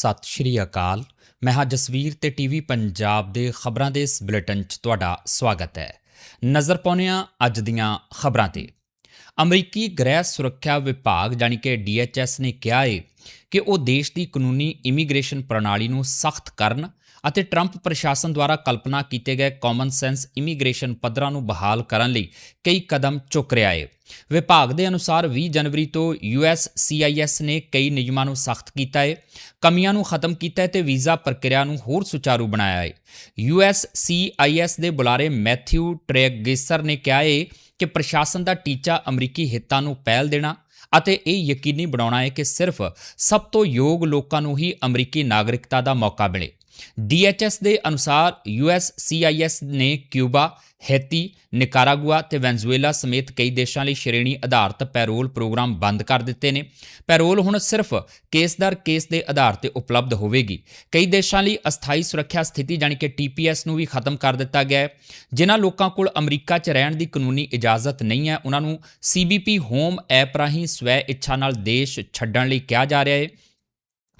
ਸਤਿ ਸ਼੍ਰੀ ਅਕਾਲ। ਮੈਂ ਹਾਂ ਜਸਵੀਰ ਤੇ ਟੀਵੀ ਪੰਜਾਬ ਦੇ ਖਬਰਾਂ ਦੇ ਇਸ ਬੁਲੇਟਿਨ 'ਚ ਤੁਹਾਡਾ ਸਵਾਗਤ ਹੈ। ਨਜ਼ਰ ਪਾਉਂਦੇ ਹਾਂ ਅੱਜ ਦੀਆਂ ਖਬਰਾਂ ਤੇ। ਅਮਰੀਕੀ ਗ੍ਰਹਿ ਸੁਰੱਖਿਆ ਵਿਭਾਗ, ਜਾਣੀ ਕਿ DHS ਨੇ ਕਿਹਾ ਹੈ ਕਿ ਉਹ ਦੇਸ਼ ਦੀ ਕਾਨੂੰਨੀ ਇਮੀਗ੍ਰੇਸ਼ਨ ਪ੍ਰਣਾਲੀ ਨੂੰ ਸਖਤ ਕਰਨ ਅਤੇ ਟਰੰਪ ਪ੍ਰਸ਼ਾਸਨ ਦੁਆਰਾ ਕਲਪਨਾ ਕੀਤੇ ਗਏ ਕਾਮਨ ਸੈਂਸ ਇਮੀਗ੍ਰੇਸ਼ਨ ਪੱਧਰਾਂ ਨੂੰ ਬਹਾਲ ਕਰਨ ਲਈ ਕਈ ਕਦਮ ਚੁੱਕ ਰਿਹਾ ਹੈ। ਵਿਭਾਗ ਦੇ ਅਨੁਸਾਰ 20 ਜਨਵਰੀ ਤੋਂ USCIS ਨੇ ਕਈ ਨਿਯਮਾਂ ਨੂੰ ਸਖਤ ਕੀਤਾ ਹੈ, ਕਮੀਆਂ ਨੂੰ ਖਤਮ ਕੀਤਾ ਹੈ ਤੇ ਵੀਜ਼ਾ ਪ੍ਰਕਿਰਿਆ ਨੂੰ ਹੋਰ ਸੁਚਾਰੂ ਬਣਾਇਆ ਹੈ। USCIS ਦੇ ਬੁਲਾਰੇ ਮੈਥਿਊ ਟ੍ਰੈਗੇਸਰ ਨੇ ਕਿਹਾ ਹੈ ਕਿ ਪ੍ਰਸ਼ਾਸਨ ਦਾ ਟੀਚਾ ਅਮਰੀਕੀ ਹਿੱਤਾਂ ਨੂੰ ਪਹਿਲ ਦੇਣਾ ਅਤੇ ਇਹ ਯਕੀਨੀ ਬਣਾਉਣਾ ਹੈ ਕਿ ਸਿਰਫ ਸਭ ਤੋਂ ਯੋਗ ਲੋਕਾਂ ਨੂੰ ਹੀ ਅਮਰੀਕੀ ਨਾਗਰਿਕਤਾ ਦਾ ਮੌਕਾ ਮਿਲੇ। DHS ਦੇ ਅਨੁਸਾਰ USCIS ਨੇ ਕਿਊਬਾ, ਹੈਤੀ, ਨਿਕਾਰਾਗੁਆ ਤੇ ਵੈਨਜ਼ੂਏਲਾ ਸਮੇਤ ਕਈ ਦੇਸ਼ਾਂ ਲਈ ਸ਼੍ਰੇਣੀ ਆਧਾਰਿਤ ਪੈਰੋਲ ਪ੍ਰੋਗਰਾਮ ਬੰਦ ਕਰ ਦਿੱਤੇ ਨੇ। ਪੈਰੋਲ ਹੁਣ ਸਿਰਫ ਕੇਸ ਦਰ ਕੇਸ ਦੇ ਆਧਾਰ ਤੇ ਉਪਲਬਧ ਹੋਵੇਗੀ। ਕਈ ਦੇਸ਼ਾਂ ਲਈ ਅਸਥਾਈ ਸੁਰੱਖਿਆ ਸਥਿਤੀ ਜਾਣੀ ਕਿ TPS ਨੂੰ ਵੀ ਖਤਮ ਕਰ ਦਿੱਤਾ ਗਿਆ ਹੈ। ਜਿਨ੍ਹਾਂ ਲੋਕਾਂ ਕੋਲ ਅਮਰੀਕਾ 'ਚ ਰਹਿਣ ਦੀ ਕਾਨੂੰਨੀ ਇਜਾਜ਼ਤ ਨਹੀਂ ਹੈ, ਉਹਨਾਂ ਨੂੰ CBP ਹੋਮ ਐਪ ਰਾਹੀਂ ਸਵੈ ਇੱਛਾ ਨਾਲ ਦੇਸ਼ ਛੱਡਣ ਲਈ ਕਿਹਾ ਜਾ ਰਿਹਾ ਹੈ।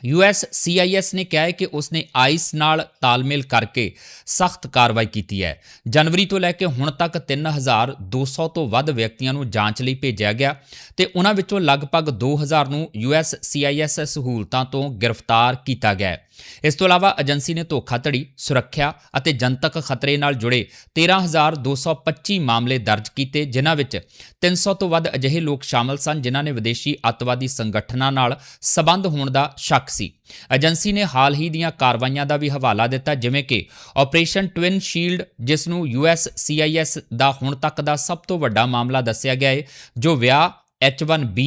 USCIS ਨੇ ਕਿਹਾ ਹੈ ਕਿ ਉਸਨੇ ਆਈਸ ਨਾਲ ਤਾਲਮੇਲ ਕਰਕੇ ਸਖਤ ਕਾਰਵਾਈ ਕੀਤੀ ਹੈ। ਜਨਵਰੀ ਤੋਂ ਲੈ ਕੇ ਹੁਣ ਤੱਕ 3200 ਤੋਂ ਵੱਧ ਵਿਅਕਤੀਆਂ ਨੂੰ ਜਾਂਚ ਲਈ ਭੇਜਿਆ ਗਿਆ ਤੇ ਉਹਨਾਂ ਵਿੱਚੋਂ ਲਗਭਗ 2000 ਨੂੰ USCIS ਸਹੂਲਤਾਂ ਤੋਂ ਗ੍ਰਿਫਤਾਰ ਕੀਤਾ ਗਿਆ ਹੈ। ਇਸ ਤੋਂ ਇਲਾਵਾ ਏਜੰਸੀ ਨੇ ਧੋਖਾਧੜੀ, ਸੁਰੱਖਿਆ ਅਤੇ ਜਨਤਕ ਖਤਰੇ ਨਾਲ ਜੁੜੇ 13225 ਮਾਮਲੇ ਦਰਜ ਕੀਤੇ, ਜਿਨ੍ਹਾਂ ਵਿੱਚ 300 ਤੋਂ ਵੱਧ ਅਜਿਹੇ ਲੋਕ ਸ਼ਾਮਲ ਸਨ ਜਿਨ੍ਹਾਂ ਨੇ ਵਿਦੇਸ਼ੀ ਅੱਤਵਾਦੀ ਸੰਗਠਨਾਂ ਨਾਲ ਸਬੰਧ ਹੋਣ ਦਾ ਸ਼ੱਕ ਸੀ। ਏਜੰਸੀ ਨੇ ਹਾਲ ਹੀ ਦੀਆਂ ਕਾਰਵਾਈਆਂ ਦਾ ਵੀ ਹਵਾਲਾ ਦਿੱਤਾ, ਜਿਵੇਂ ਕਿ ਆਪਰੇਸ਼ਨ ਟਵਿਨ ਸ਼ੀਲਡ, ਜਿਸ ਨੂੰ USCIS ਦਾ ਹੁਣ ਤੱਕ ਦਾ ਸਭ ਤੋਂ ਵੱਡਾ ਮਾਮਲਾ ਦੱਸਿਆ ਗਿਆ ਹੈ ਜੋ ਵਿਆਹ H1B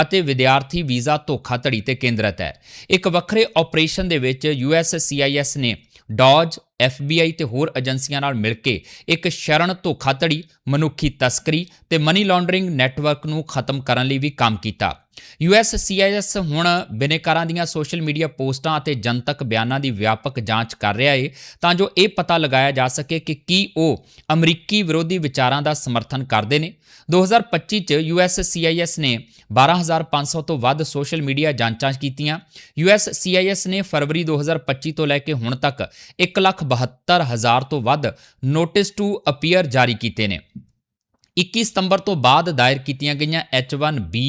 ਅਤੇ ਵਿਦਿਆਰਥੀ ਵੀਜ਼ਾ ਧੋਖਾਧੜੀ ਤੇ ਕੇਂਦਰਿਤ ਹੈ। ਇੱਕ ਵੱਖਰੇ ਆਪਰੇਸ਼ਨ ਦੇ ਵਿੱਚ USCIS ਨੇ ਡੌਜ FBI ਤੇ ਹੋਰ ਏਜੰਸੀਆਂ ਨਾਲ ਮਿਲ ਕੇ ਇੱਕ ਸ਼ਰਣ ਧੋਖਾਧੜੀ, ਮਨੁੱਖੀ ਤਸਕਰੀ ਤੇ ਮਨੀ ਲਾਂਡਰਿੰਗ ਨੈਟਵਰਕ ਨੂੰ ਖਤਮ ਕਰਨ ਲਈ ਵੀ ਕੰਮ ਕੀਤਾ। USCIS ਹੁਣ ਬਿਨੇਕਾਰਾਂ ਦੀਆਂ ਸੋਸ਼ਲ ਮੀਡੀਆ ਪੋਸਟਾਂ ਅਤੇ ਜਨਤਕ ਬਿਆਨਾਂ ਦੀ ਵਿਆਪਕ ਜਾਂਚ ਕਰ ਰਿਹਾ ਹੈ ਤਾਂ ਜੋ ਇਹ ਪਤਾ ਲਗਾਇਆ ਜਾ ਸਕੇ ਕਿ ਕੀ ਉਹ ਅਮਰੀਕੀ ਵਿਰੋਧੀ ਵਿਚਾਰਾਂ ਦਾ ਸਮਰਥਨ ਕਰਦੇ ਨੇ। 2025 ਚ USCIS ਨੇ 12500 ਤੋਂ ਵੱਧ ਸੋਸ਼ਲ ਮੀਡੀਆ ਜਾਂਚਾਂ ਕੀਤੀਆਂ। USCIS ਨੇ ਫਰਵਰੀ 2025 ਤੋਂ ਲੈ ਕੇ ਹੁਣ ਤੱਕ 172000 ਤੋਂ ਵੱਧ ਨੋਟਿਸ ਟੂ ਅਪੀਅਰ ਜਾਰੀ ਕੀਤੇ ਨੇ। 21 ਸਤੰਬਰ ਤੋਂ ਬਾਅਦ ਦਾਇਰ ਕੀਤੀਆਂ ਗਈਆਂ H1B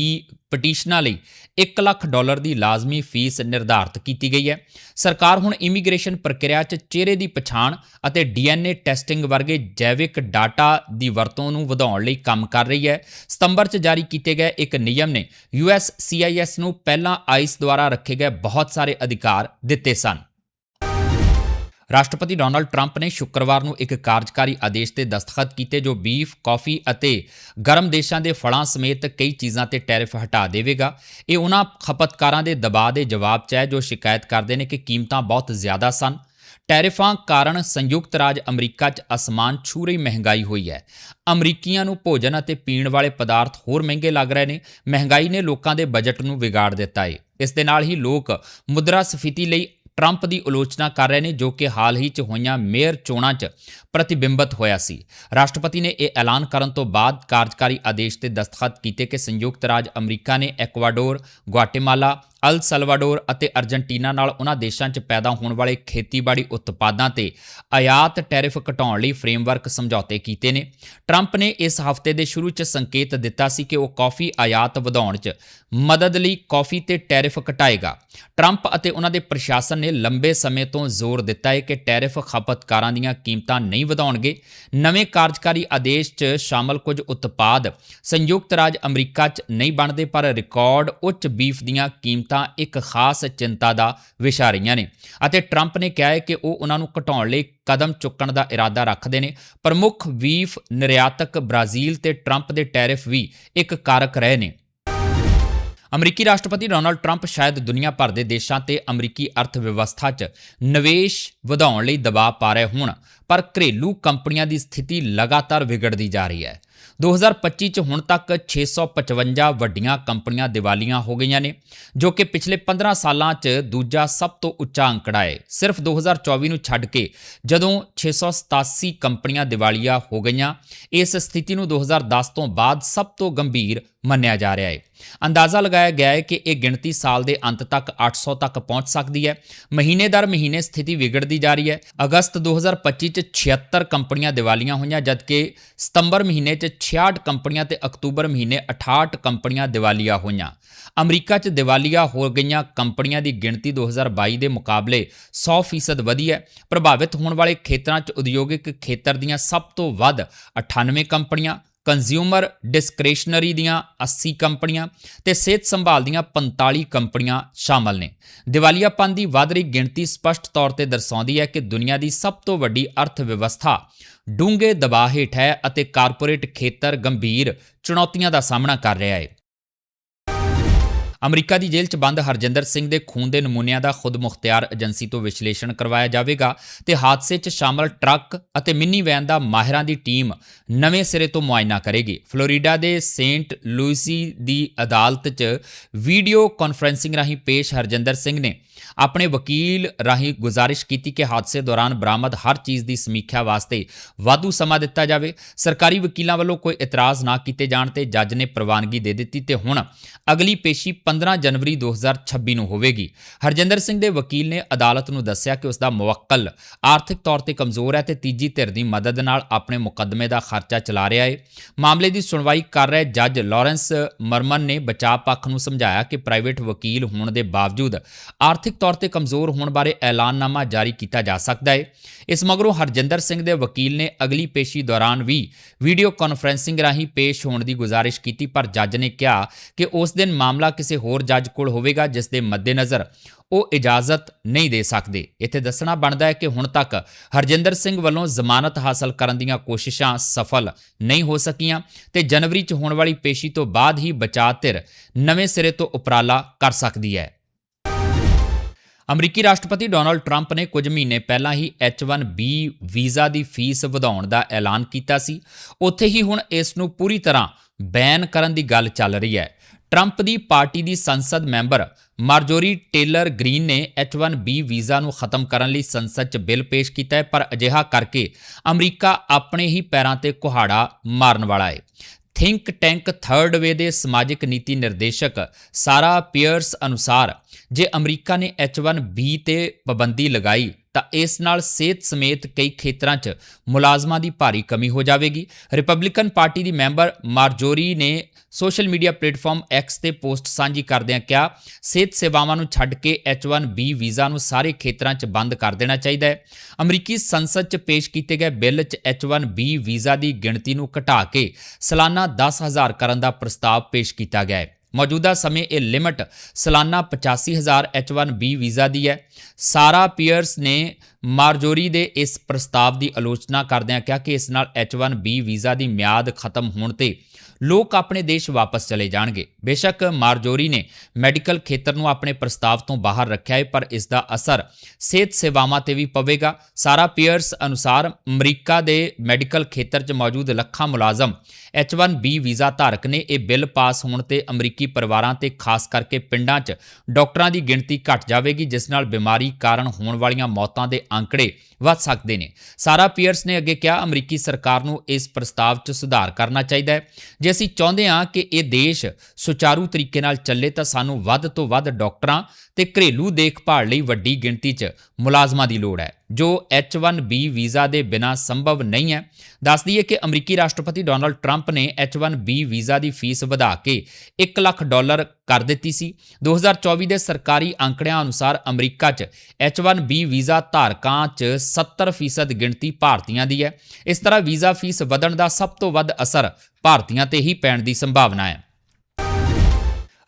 ਪਟੀਸ਼ਨਾਂ ਲਈ 1 ਲੱਖ ਡਾਲਰ ਦੀ ਲਾਜ਼ਮੀ ਫੀਸ ਨਿਰਧਾਰਤ ਕੀਤੀ ਗਈ ਹੈ। ਸਰਕਾਰ ਹੁਣ ਇਮੀਗ੍ਰੇਸ਼ਨ ਪ੍ਰਕਿਰਿਆ 'ਚ ਚਿਹਰੇ ਦੀ ਪਛਾਣ ਅਤੇ DNA ਟੈਸਟਿੰਗ ਵਰਗੇ ਜੈਵਿਕ ਡਾਟਾ ਦੀ ਵਰਤੋਂ ਨੂੰ ਵਧਾਉਣ ਲਈ ਕੰਮ ਕਰ ਰਹੀ ਹੈ। ਸਤੰਬਰ 'ਚ ਜਾਰੀ ਕੀਤੇ ਗਏ ਇੱਕ ਨਿਯਮ ਨੇ USCIS ਨੂੰ ਪਹਿਲਾਂ ਆਈਸ ਦੁਆਰਾ ਰੱਖੇ ਗਏ ਬਹੁਤ ਸਾਰੇ ਅਧਿਕਾਰ ਦਿੱਤੇ ਸਨ। ਰਾਸ਼ਟਰਪਤੀ ਡੋਨਾਲਡ ਟਰੰਪ ਨੇ ਸ਼ੁੱਕਰਵਾਰ ਨੂੰ ਇੱਕ ਕਾਰਜਕਾਰੀ ਆਦੇਸ਼ ਤੇ ਦਸਤਖਤ ਕੀਤੇ ਜੋ ਬੀਫ, ਕਾਫੀ ਅਤੇ ਗਰਮ ਦੇਸ਼ਾਂ ਦੇ ਫਲਾਂ ਸਮੇਤ ਕਈ ਚੀਜ਼ਾਂ ਤੇ ਟੈਰਿਫ ਹਟਾ ਦੇਵੇਗਾ। ਇਹ ਉਹਨਾਂ ਖਪਤਕਾਰਾਂ ਦੇ ਦਬਾਅ ਦੇ ਜਵਾਬ 'ਚ ਹੈ ਜੋ ਸ਼ਿਕਾਇਤ ਕਰਦੇ ਨੇ ਕਿ ਕੀਮਤਾਂ ਬਹੁਤ ਜ਼ਿਆਦਾ ਸਨ। ਟੈਰਿਫਾਂ ਕਾਰਨ ਸੰਯੁਕਤ ਰਾਜ ਅਮਰੀਕਾ 'ਚ ਅਸਮਾਨ ਛੂ ਰਹੀ ਮਹਿੰਗਾਈ ਹੋਈ ਹੈ। ਅਮਰੀਕੀਆਂ ਨੂੰ ਭੋਜਨ ਅਤੇ ਪੀਣ ਵਾਲੇ ਪਦਾਰਥ ਹੋਰ ਮਹਿੰਗੇ ਲੱਗ ਰਹੇ ਨੇ। ਮਹਿੰਗਾਈ ਨੇ ਲੋਕਾਂ ਦੇ ਬਜਟ ਨੂੰ ਵਿਗਾੜ ਦਿੱਤਾ ਹੈ ਇਸ ਦੇ ਨਾਲ ਹੀ ਲੋਕ ਮੁਦਰਾ ਸਫੀਤੀ ਲਈ ਟਰੰਪ ਦੀ ਆਲੋਚਨਾ ਕਰ ਰਹੇ ਨੇ ਜੋ ਕਿ ਹਾਲ ਹੀ 'ਚ ਹੋਈਆਂ ਮੇਅਰ ਚੋਣਾਂ 'ਚ ਪ੍ਰਤੀਬਿੰਬਤ ਹੋਇਆ ਸੀ। ਰਾਸ਼ਟਰਪਤੀ ਨੇ ਇਹ ਐਲਾਨ ਕਰਨ ਤੋਂ ਬਾਅਦ ਕਾਰਜਕਾਰੀ ਆਦੇਸ਼ ਤੇ ਦਸਤਖਤ ਕੀਤੇ ਕਿ ਸੰਯੁਕਤ ਰਾਜ ਅਮਰੀਕਾ ਨੇ ਐਕਵਾਡੋਰ ਗੁਆਟੇਮਾਲਾ ਅਲ ਸਲਵਾਡੋਰ ਅਤੇ ਅਰਜਨਟੀਨਾ ਨਾਲ ਉਹਨਾਂ ਦੇਸ਼ਾਂ 'ਚ ਪੈਦਾ ਹੋਣ ਵਾਲੇ ਖੇਤੀਬਾੜੀ ਉਤਪਾਦਾਂ ਤੇ ਆਯਾਤ ਟੈਰਿਫ ਘਟਾਉਣ ਲਈ ਫਰੇਮਵਰਕ ਸਮਝੌਤੇ ਕੀਤੇ ਨੇ। ਟਰੰਪ ਨੇ ਇਸ ਹਫ਼ਤੇ ਦੇ ਸ਼ੁਰੂ 'ਚ ਸੰਕੇਤ ਦਿੱਤਾ ਸੀ ਕਿ ਉਹ ਕਾਫੀ ਆਯਾਤ ਵਧਾਉਣ 'ਚ ਮਦਦ ਲਈ ਕਾਫੀ ਤੇ ਟੈਰਿਫ ਘਟਾਏਗਾ। ਟਰੰਪ ਅਤੇ ਉਹਨਾਂ ਦੇ ਪ੍ਰਸ਼ਾਸਨ ਨੇ ਲੰਬੇ ਸਮੇਂ ਤੋਂ ਜ਼ੋਰ ਦਿੱਤਾ ਹੈ ਕਿ ਟੈਰਿਫ ਖਪਤਕਾਰਾਂ ਦੀਆਂ ਕੀਮਤਾਂ ਨਹੀਂ ਵਧਾਉਣਗੇ। ਨਵੇਂ ਕਾਰਜਕਾਰੀ ਆਦੇਸ਼ 'ਚ ਸ਼ਾਮਲ ਕੁਝ ਉਤਪਾਦ ਸੰਯੁਕਤ ਰਾਜ ਅਮਰੀਕਾ 'ਚ ਨਹੀਂ ਬਣਦੇ ਪਰ ਰਿਕਾਰਡ ਉੱਚ ਬੀਫ ਦੀਆਂ ਕੀਮਤਾਂ ਇੱਕ ਖਾਸ ਚਿੰਤਾ ਦਾ ਵਿਸ਼ਾ ਰਹੀਆਂ ਨੇ। ਅਤੇ ਟਰੰਪ ਨੇ ਕਿਹਾ ਹੈ ਕਿ ਉਹ ਉਹਨਾਂ ਨੂੰ ਘਟਾਉਣ ਲਈ ਕਦਮ ਚੁੱਕਣ ਦਾ ਇਰਾਦਾ ਰੱਖਦੇ ਨੇ। ਪ੍ਰਮੁੱਖ ਵੀਫ ਨਿਰਯਾਤਕ ਬ੍ਰਾਜ਼ੀਲ ਤੇ ਟਰੰਪ ਦੇ ਟੈਰਿਫ ਵੀ ਇੱਕ ਕਾਰਕ ਰਹੇ ਨੇ। ਅਮਰੀਕੀ ਰਾਸ਼ਟਰਪਤੀ ਡੋਨਾਲਡ ਟਰੰਪ ਸ਼ਾਇਦ ਦੁਨੀਆ ਭਰ ਦੇ ਦੇਸ਼ਾਂ ਤੇ ਅਮਰੀਕੀ ਅਰਥ ਵਿਵਸਥਾ 'ਚ ਨਿਵੇਸ਼ ਵਧਾਉਣ ਲਈ ਦਬਾਅ ਪਾ ਰਹੇ ਹੋਣ, ਪਰ ਘਰੇਲੂ ਕੰਪਨੀਆਂ ਦੀ ਸਥਿਤੀ ਲਗਾਤਾਰ ਵਿਗੜਦੀ ਜਾ ਰਹੀ ਹੈ। 2025 ਚ ਹੁਣ ਤੱਕ 655 ਵੱਡੀਆਂ ਕੰਪਨੀਆਂ ਦੀਵਾਲੀਆਂ ਹੋ ਗਈਆਂ ਨੇ, ਜੋ ਕਿ ਪਿਛਲੇ 15 ਸਾਲਾਂ 'ਚ ਦੂਜਾ ਸਭ ਤੋਂ ਉੱਚਾ ਅੰਕੜਾ ਹੈ। ਸਿਰਫ 2024 ਨੂੰ ਛੱਡ ਕੇ ਜਦੋਂ 687 ਕੰਪਨੀਆਂ ਦੀਵਾਲੀਆ ਹੋ ਗਈਆਂ, ਇਸ ਸਥਿਤੀ ਨੂੰ 2010 ਤੋਂ ਬਾਅਦ ਸਭ ਤੋਂ ਗੰਭੀਰ ਮੰਨਿਆ ਜਾ ਰਿਹਾ ਹੈ। ਅੰਦਾਜ਼ਾ ਲਗਾਇਆ ਗਿਆ ਹੈ ਕਿ ਇਹ ਗਿਣਤੀ ਸਾਲ ਦੇ ਅੰਤ ਤੱਕ 800 ਤੱਕ ਪਹੁੰਚ ਸਕਦੀ ਹੈ। ਮਹੀਨੇ ਦਰ ਮਹੀਨੇ ਸਥਿਤੀ ਵਿਗੜਦੀ ਜਾ ਰਹੀ ਹੈ। ਅਗਸਤ 2025 ਚ 76 ਕੰਪਨੀਆਂ ਦੀਵਾਲੀਆਂ ਹੋਈਆਂ, ਜਦਕਿ ਸਤੰਬਰ ਮਹੀਨੇ ਚ 66 ਕੰਪਨੀਆਂ ਤੇ ਅਕਤੂਬਰ ਮਹੀਨੇ 68 ਕੰਪਨੀਆਂ ਦੀਵਾਲੀਆ ਹੋਈਆਂ। ਅਮਰੀਕਾ ਚ ਦੀਵਾਲੀਆ ਹੋ ਗਈਆਂ ਕੰਪਨੀਆਂ ਦੀ ਗਿਣਤੀ 2022 ਦੇ ਮੁਕਾਬਲੇ 100% ਵਧੀ ਹੈ। ਪ੍ਰਭਾਵਿਤ ਹੋਣ ਵਾਲੇ ਖੇਤਰਾਂ ਚ ਉਦਯੋਗਿਕ ਖੇਤਰ ਦੀਆਂ ਸਭ ਤੋਂ ਵੱਧ 98 ਕੰਪਨੀਆਂ ਕੰਜ਼ਿਊਮਰ ਡਿਸਕ੍ਰੇਸ਼ਨਰੀ ਦੀਆਂ 80 ਕੰਪਨੀਆਂ ਤੇ ਸਿਹਤ ਸੰਭਾਲ ਦੀਆਂ 45 ਕੰਪਨੀਆਂ ਸ਼ਾਮਲ ਨੇ। ਦੀਵਾਲੀਆਪਨ ਦੀ ਵਧ ਰਹੀ ਗਿਣਤੀ ਸਪਸ਼ਟ ਤੌਰ ਤੇ ਦਰਸਾਉਂਦੀ ਹੈ ਕਿ ਦੁਨੀਆ ਦੀ ਸਭ ਤੋਂ ਵੱਡੀ ਅਰਥ ਵਿਵਸਥਾ ਡੂੰਘੇ ਦਬਾਅ ਹੇਠ ਹੈ ਅਤੇ ਕਾਰਪੋਰੇਟ ਖੇਤਰ ਗੰਭੀਰ ਚੁਣੌਤੀਆਂ ਦਾ ਸਾਹਮਣਾ ਕਰ ਰਿਹਾ ਹੈ। ਅਮਰੀਕਾ ਦੀ ਜੇਲ੍ਹ 'ਚ ਬੰਦ ਹਰਜਿੰਦਰ ਸਿੰਘ ਦੇ ਖੂਨ ਦੇ ਨਮੂਨਿਆਂ ਦਾ ਖੁਦ ਮੁਖਤਿਆਰ ਏਜੰਸੀ ਤੋਂ ਵਿਸ਼ਲੇਸ਼ਣ ਕਰਵਾਇਆ ਜਾਵੇਗਾ ਤੇ ਹਾਦਸੇ 'ਚ ਸ਼ਾਮਲ ਟਰੱਕ ਅਤੇ ਮਿੰਨੀ ਵੈਨ ਦਾ ਮਾਹਿਰਾਂ ਦੀ ਟੀਮ ਨਵੇਂ ਸਿਰੇ ਤੋਂ ਮੁਆਇਨਾ ਕਰੇਗੀ। ਫਲੋਰੀਡਾ ਦੇ ਸੇਂਟ ਲੂਈਸੀ ਦੀ ਅਦਾਲਤ 'ਚ ਵੀਡੀਓ ਕਾਨਫਰੈਂਸਿੰਗ ਰਾਹੀਂ ਪੇਸ਼ ਹਰਜਿੰਦਰ ਸਿੰਘ ਨੇ ਆਪਣੇ ਵਕੀਲ ਰਾਹੀਂ ਗੁਜ਼ਾਰਿਸ਼ ਕੀਤੀ ਕਿ ਹਾਦਸੇ ਦੌਰਾਨ ਬਰਾਮਦ ਹਰ ਚੀਜ਼ ਦੀ ਸਮੀਖਿਆ ਵਾਸਤੇ ਵਾਧੂ ਸਮਾਂ ਦਿੱਤਾ ਜਾਵੇ। ਸਰਕਾਰੀ ਵਕੀਲਾਂ ਵੱਲੋਂ ਕੋਈ ਇਤਰਾਜ਼ ਨਾ ਕੀਤੇ ਜਾਣ ਤੇ ਜੱਜ ਨੇ ਪ੍ਰਵਾਨਗੀ ਦੇ ਦਿੱਤੀ ਤੇ ਹੁਣ ਅਗਲੀ ਪੇਸ਼ੀ 15 ਜਨਵਰੀ 2026 ਨੂੰ ਹੋਵੇਗੀ। ਹਰਜਿੰਦਰ ਸਿੰਘ ਦੇ ਵਕੀਲ ਨੇ ਅਦਾਲਤ ਨੂੰ ਦੱਸਿਆ ਕਿ ਉਸ ਦਾ ਮੁਵੱਕਲ ਆਰਥਿਕ ਤੌਰ ਤੇ ਕਮਜ਼ੋਰ ਹੈ ਤੇ ਤੀਜੀ ਧਿਰ ਦੀ ਮਦਦ ਨਾਲ ਆਪਣੇ ਮੁਕੱਦਮੇ ਦਾ ਖਰਚਾ ਚਲਾ ਰਿਹਾ ਹੈ। ਮਾਮਲੇ ਦੀ ਸੁਣਵਾਈ ਕਰ ਰਹੇ ਜੱਜ ਲਾਰੈਂਸ ਮਰਮਨ ਨੇ ਬਚਾਅ ਪੱਖ ਨੂੰ ਸਮਝਾਇਆ ਕਿ ਪ੍ਰਾਈਵੇਟ ਵਕੀਲ ਹੋਣ ਦੇ ਬਾਵਜੂਦ ਆਰਥਿਕ ਤੌਰ ਤੇ ਕਮਜ਼ੋਰ ਹੋਣ ਬਾਰੇ ਐਲਾਨਨਾਮਾ ਜਾਰੀ ਕੀਤਾ ਜਾ ਸਕਦਾ ਹੈ। ਇਸ ਮਗਰੋਂ ਹਰਜਿੰਦਰ ਸਿੰਘ ਦੇ ਵਕੀਲ ਨੇ ਅਗਲੀ ਪੇਸ਼ੀ ਦੌਰਾਨ ਵੀ ਵੀਡੀਓ ਕਾਨਫਰੈਂਸਿੰਗ ਰਾਹੀਂ ਪੇਸ਼ ਹੋਣ ਦੀ ਗੁਜ਼ਾਰਿਸ਼ ਕੀਤੀ, ਪਰ ਜੱਜ ਨੇ ਕਿਹਾ ਕਿ ਉਸ ਦਿਨ ਮਾਮਲਾ ਕਿਸੇ ਹੋਰ ਜੱਜ ਕੋਲ ਹੋਵੇਗਾ ਜਿਸ ਦੇ ਮੱਦੇਨਜ਼ਰ ਉਹ ਇਜਾਜ਼ਤ ਨਹੀਂ ਦੇ ਸਕਦੇ। ਇੱਥੇ ਦੱਸਣਾ ਬਣਦਾ ਹੈ ਕਿ ਹੁਣ ਤੱਕ ਹਰਜਿੰਦਰ ਸਿੰਘ ਵੱਲੋਂ ਜ਼ਮਾਨਤ ਹਾਸਲ ਕਰਨ ਦੀਆਂ ਕੋਸ਼ਿਸ਼ਾਂ ਸਫਲ ਨਹੀਂ ਹੋ ਸਕੀਆਂ ਤੇ ਜਨਵਰੀ 'ਚ ਹੋਣ ਵਾਲੀ ਪੇਸ਼ੀ ਤੋਂ ਬਾਅਦ ਹੀ ਬਚਾਅ ਧਿਰ ਨਵੇਂ ਸਿਰੇ ਤੋਂ ਉਪਰਾਲਾ ਕਰ ਸਕਦੀ ਹੈ। ਅਮਰੀਕੀ ਰਾਸ਼ਟਰਪਤੀ ਡੋਨਾਲਡ ਟਰੰਪ ਨੇ ਕੁਝ ਮਹੀਨੇ ਪਹਿਲਾਂ ਹੀ H1B ਵੀਜ਼ਾ ਦੀ ਫੀਸ ਵਧਾਉਣ ਦਾ ਐਲਾਨ ਕੀਤਾ ਸੀ। ਉੱਥੇ ਹੀ ਹੁਣ ਇਸ ਨੂੰ ਪੂਰੀ ਤਰ੍ਹਾਂ ਬੈਨ ਕਰਨ ਦੀ ਗੱਲ ਚੱਲ ਰਹੀ ਹੈ। ਟਰੰਪ ਦੀ ਪਾਰਟੀ ਦੀ ਸੰਸਦ ਮੈਂਬਰ ਮਾਰਜੋਰੀ ਟੇਲਰ ਗ੍ਰੀਨ ਨੇ H1B ਵੀਜ਼ਾ ਨੂੰ ਖਤਮ ਕਰਨ ਲਈ ਸੰਸਦ 'ਚ ਬਿੱਲ ਪੇਸ਼ ਕੀਤਾ ਹੈ, ਪਰ ਅਜਿਹਾ ਕਰਕੇ ਅਮਰੀਕਾ ਆਪਣੇ ਹੀ ਪੈਰਾਂ ਤੇ ਕੁਹਾੜਾ ਮਾਰਨ ਵਾਲਾ ਹੈ। ਥਿੰਕ ਟੈਂਕ ਥਰਡ ਵੇ ਦੇ ਸਮਾਜਿਕ ਨੀਤੀ ਨਿਰਦੇਸ਼ਕ ਸਾਰਾ ਪੀਅਰਸ ਅਨੁਸਾਰ, ਜੇ ਅਮਰੀਕਾ ਨੇ H1B ਤੇ ਪਾਬੰਦੀ ਲਗਾਈ ਤਾਂ ਇਸ ਨਾਲ ਸਿਹਤ ਸਮੇਤ ਕਈ ਖੇਤਰਾਂ 'ਚ ਮੁਲਾਜ਼ਮਾਂ ਦੀ ਭਾਰੀ ਕਮੀ ਹੋ ਜਾਵੇਗੀ। ਰਿਪਬਲਿਕਨ ਪਾਰਟੀ ਦੀ ਮੈਂਬਰ ਮਾਰਜੋਰੀ ਨੇ ਸੋਸ਼ਲ ਮੀਡੀਆ ਪਲੇਟਫਾਰਮ X ਤੇ ਪੋਸਟ ਸਾਂਝੀ ਕਰਦਿਆਂ ਕਿਹਾ, ਸਿਹਤ ਸੇਵਾਵਾਂ ਨੂੰ ਛੱਡ ਕੇ H1B ਵੀਜ਼ਾ ਨੂੰ ਸਾਰੇ ਖੇਤਰਾਂ 'ਚ ਬੰਦ ਕਰ ਦੇਣਾ ਚਾਹੀਦਾ ਹੈ। ਅਮਰੀਕੀ ਸੰਸਦ 'ਚ ਪੇਸ਼ ਕੀਤੇ ਗਏ ਬਿੱਲ 'ਚ H1B ਵੀਜ਼ਾ ਦੀ ਗਿਣਤੀ ਨੂੰ ਘਟਾ ਕੇ ਸਾਲਾਨਾ 10000 ਕਰਨ ਦਾ ਪ੍ਰਸਤਾਵ ਪੇਸ਼ ਕੀਤਾ ਗਿਆ ਹੈ। ਮੌਜੂਦਾ ਸਮੇਂ ਇਹ ਲਿਮਟ ਸਾਲਾਨਾ 85000 H1B ਵੀਜ਼ਾ ਦੀ ਹੈ। ਸਾਰਾ ਪੀਅਰਸ ਨੇ ਮਾਰਜੋਰੀ ਦੇ ਇਸ ਪ੍ਰਸਤਾਵ ਦੀ ਆਲੋਚਨਾ ਕਰਦਿਆਂ ਕਿਹਾ ਕਿ ਇਸ ਨਾਲ H1B ਵੀਜ਼ਾ ਦੀ ਮਿਆਦ ਖਤਮ ਹੋਣ ਤੇ ਲੋਕ ਆਪਣੇ ਦੇਸ਼ ਵਾਪਸ ਚਲੇ ਜਾਣਗੇ। ਬੇਸ਼ੱਕ ਮਾਰਜੋਰੀ ਨੇ ਮੈਡੀਕਲ ਖੇਤਰ ਨੂੰ ਆਪਣੇ ਪ੍ਰਸਤਾਵ ਤੋਂ ਬਾਹਰ ਰੱਖਿਆ ਹੈ ਪਰ ਇਸ ਦਾ ਅਸਰ ਸਿਹਤ ਸੇਵਾਵਾਂ ਤੇ ਵੀ ਪਵੇਗਾ। ਸਾਰਾ ਪੀਅਰਸ ਅਨੁਸਾਰ ਅਮਰੀਕਾ ਦੇ ਮੈਡੀਕਲ ਖੇਤਰ 'ਚ ਮੌਜੂਦ ਲੱਖਾਂ ਮੁਲਾਜ਼ਮ H1B ਵੀਜ਼ਾ ਧਾਰਕ ਨੇ ਇਹ ਬਿੱਲ ਪਾਸ ਹੋਣ ਤੇ ਅਮਰੀਕੀ ਪਰਿਵਾਰਾਂ ਤੇ ਖਾਸ ਕਰਕੇ ਪਿੰਡਾਂ 'ਚ ਡਾਕਟਰਾਂ ਦੀ ਗਿਣਤੀ ਘਟ ਜਾਵੇਗੀ, ਜਿਸ ਨਾਲ ਬਿਮਾਰੀ ਕਾਰਨ ਹੋਣ ਵਾਲੀਆਂ ਮੌਤਾਂ ਦੇ ਅੰਕੜੇ ਵੱਧ ਸਕਦੇ ਨੇ। ਸਾਰਾ ਪੀਅਰਸ ਨੇ ਅੱਗੇ ਕਿਹਾ, ਅਮਰੀਕੀ ਸਰਕਾਰ ਨੂੰ ਇਸ ਪ੍ਰਸਤਾਵ 'ਚ ਸੁਧਾਰ ਕਰਨਾ ਚਾਹੀਦਾ ਹੈ ਜੇ ਅਸੀਂ ਚਾਹੁੰਦੇ ਹਾਂ ਕਿ ਇਹ ਦੇਸ਼ ਸੁਚਾਰੂ ਤਰੀਕੇ ਨਾਲ ਚੱਲੇ ਤਾਂ ਸਾਨੂੰ ਵੱਧ ਤੋਂ ਵੱਧ ਡਾਕਟਰਾਂ ਤੇ ਘਰੇਲੂ ਦੇਖਭਾਲ ਲਈ ਵੱਡੀ ਗਿਣਤੀ 'ਚ ਮੁਲਾਜ਼ਮਾਂ ਦੀ ਲੋੜ ਹੈ। ਜੋ H1B ਵੀਜ਼ਾ ਦੇ ਬਿਨਾ ਸੰਭਵ ਨਹੀਂ ਹੈ। ਦੱਸ ਦਈਏ ਕਿ ਅਮਰੀਕੀ ਰਾਸ਼ਟਰਪਤੀ ਡੋਨਲਡ ਟਰੰਪ ਨੇ H1B ਵੀਜ਼ਾ ਦੀ ਫੀਸ ਵਧਾ ਕੇ 1 ਲੱਖ ਡਾਲਰ ਕਰ ਦਿੱਤੀ ਸੀ। 2024 ਦੇ ਸਰਕਾਰੀ ਅੰਕੜਿਆਂ ਅਨੁਸਾਰ ਅਮਰੀਕਾ 'ਚ H1B ਵੀਜ਼ਾ ਧਾਰਕਾਂ 'ਚ 70% ਗਿਣਤੀ ਭਾਰਤੀਆਂ ਦੀ ਹੈ। ਇਸ ਤਰ੍ਹਾਂ ਵੀਜ਼ਾ ਫੀਸ ਵਧਣ ਦਾ ਸਭ ਤੋਂ ਵੱਧ ਅਸਰ ਭਾਰਤੀਆਂ ਤੇ ਹੀ ਪੈਣ ਦੀ ਸੰਭਾਵਨਾ ਹੈ।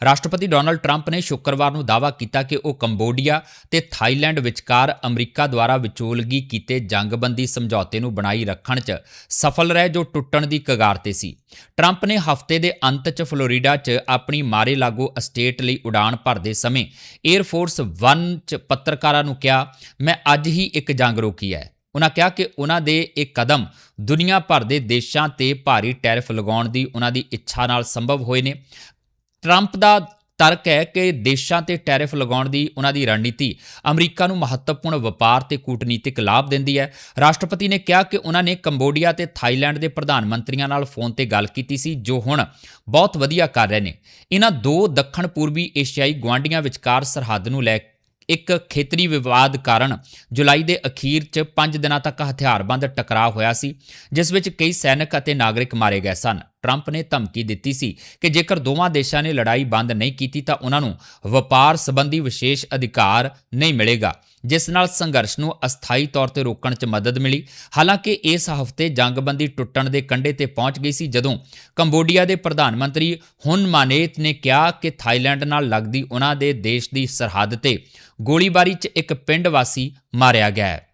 ਰਾਸ਼ਟਰਪਤੀ ਡੋਨਲਡ ਟਰੰਪ ਨੇ ਸ਼ੁੱਕਰਵਾਰ ਨੂੰ ਦਾਅਵਾ ਕੀਤਾ ਕਿ ਉਹ ਕੰਬੋਡੀਆ ਤੇ ਥਾਈਲੈਂਡ ਵਿਚਕਾਰ ਅਮਰੀਕਾ ਦੁਆਰਾ ਵਿਚੋਲਗੀ ਕੀਤੇ ਜੰਗਬੰਦੀ ਸਮਝੌਤੇ ਨੂੰ ਬਣਾਈ ਰੱਖਣ 'ਚ ਸਫਲ ਰਹੇ ਜੋ ਟੁੱਟਣ ਦੀ ਕਗਾਰ ਤੇ ਸੀ। ਟਰੰਪ ਨੇ ਹਫ਼ਤੇ ਦੇ ਅੰਤ 'ਚ ਫਲੋਰੀਡਾ 'ਚ ਆਪਣੀ ਮਾਰੇ ਲਾਗੋ ਅਸਟੇਟ ਲਈ ਉਡਾਨ ਭਰਦੇ ਸਮੇਂ 에ਅਰ ਫੋਰਸ 1 'ਚ ਪੱਤਰਕਾਰਾਂ ਨੂੰ ਕਿਹਾ, ਮੈਂ ਅੱਜ ਹੀ ਇੱਕ ਜੰਗ ਰੋਕੀ ਹੈ। ਉਹਨਾਂ ਕਿਹਾ ਕਿ ਉਹਨਾਂ ਦੇ ਇਹ ਕਦਮ ਦੁਨੀਆ ਭਰ ਦੇ ਦੇਸ਼ਾਂ ਤੇ ਭਾਰੀ ਟੈਰਿਫ ਲਗਾਉਣ ਦੀ ਉਹਨਾਂ ਦੀ ਇੱਛਾ ਨਾਲ ਸੰਭਵ ਹੋਏ ਨੇ। ਟਰੰਪ ਦਾ ਤਰਕ ਹੈ ਕਿ ਦੇਸ਼ਾਂ ਤੇ ਟੈਰਿਫ ਲਗਾਉਣ ਦੀ ਉਹਨਾਂ ਦੀ ਰਣਨੀਤੀ ਅਮਰੀਕਾ ਨੂੰ ਮਹੱਤਵਪੂਰਨ ਵਪਾਰ ਤੇ ਕੂਟਨੀਤਿਕ ਲਾਭ ਦਿੰਦੀ ਹੈ। ਰਾਸ਼ਟਰਪਤੀ ਨੇ ਕਿਹਾ ਕਿ ਉਹਨਾਂ ਨੇ ਕੰਬੋਡੀਆ ਤੇ ਥਾਈਲੈਂਡ ਦੇ ਪ੍ਰਧਾਨ ਮੰਤਰੀਆਂ ਨਾਲ ਫੋਨ ਤੇ ਗੱਲ ਕੀਤੀ ਸੀ, ਜੋ ਹੁਣ ਬਹੁਤ ਵਧੀਆ ਕਰ ਰਹੇ ਨੇ। ਇਹਨਾਂ ਦੋ ਦੱਖਣ ਪੂਰਬੀ ਏਸ਼ੀਆਈ ਗੁਆਂਢੀਆਂ ਵਿਚਕਾਰ ਸਰਹੱਦ ਨੂੰ ਲੈ ਇੱਕ ਖੇਤਰੀ ਵਿਵਾਦ ਕਾਰਨ ਜੁਲਾਈ ਦੇ ਅਖੀਰ 'ਚ 5 ਦਿਨਾਂ ਤੱਕ ਹਥਿਆਰਬੰਦ ਟਕਰਾਅ ਹੋਇਆ ਸੀ, ਜਿਸ ਵਿੱਚ ਕਈ ਸੈਨਿਕ ਅਤੇ ਨਾਗਰਿਕ ਮਾਰੇ ਗਏ ਸਨ। ਟਰੰਪ ਨੇ ਧਮਕੀ ਦਿੱਤੀ ਸੀ ਕਿ ਜੇਕਰ ਦੋਵਾਂ ਦੇਸ਼ਾਂ ਨੇ ਲੜਾਈ ਬੰਦ ਨਹੀਂ ਕੀਤੀ ਤਾਂ ਉਹਨਾਂ ਨੂੰ ਵਪਾਰ ਸੰਬੰਧੀ ਵਿਸ਼ੇਸ਼ ਅਧਿਕਾਰ ਨਹੀਂ ਮਿਲੇਗਾ, ਜਿਸ ਨਾਲ ਸੰਘਰਸ਼ ਨੂੰ ਅਸਥਾਈ ਤੌਰ ਤੇ ਰੋਕਣ 'ਚ ਮਦਦ ਮਿਲੀ। ਹਾਲਾਂਕਿ ਇਸ ਹਫ਼ਤੇ ਜੰਗਬੰਦੀ ਟੁੱਟਣ ਦੇ ਕੰਢੇ ਤੇ ਪਹੁੰਚ ਗਈ ਸੀ ਜਦੋਂ ਕੰਬੋਡੀਆ ਦੇ ਪ੍ਰਧਾਨ ਮੰਤਰੀ ਹੁਨ ਮਾਨੇਤ ਨੇ ਕਿਹਾ ਕਿ ਥਾਈਲੈਂਡ ਨਾਲ ਲੱਗਦੀ ਉਹਨਾਂ ਦੇ ਦੇਸ਼ ਦੀ ਸਰਹੱਦ ਤੇ ਗੋਲੀਬਾਰੀ 'ਚ ਇੱਕ ਪਿੰਡ ਵਾਸੀ ਮਾਰਿਆ ਗਿਆ ਹੈ।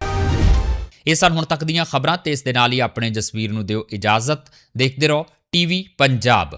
ਇਹ ਸਨ ਹੁਣ ਤੱਕ ਦੀਆਂ ਖਬਰਾਂ ਤੇ ਇਸ ਦੇ ਨਾਲ ਹੀ ਆਪਣੇ ਜਸਵੀਰ ਨੂੰ ਦਿਓ ਇਜਾਜ਼ਤ। ਦੇਖਦੇ ਰਹੋ ਟੀਵੀ ਪੰਜਾਬ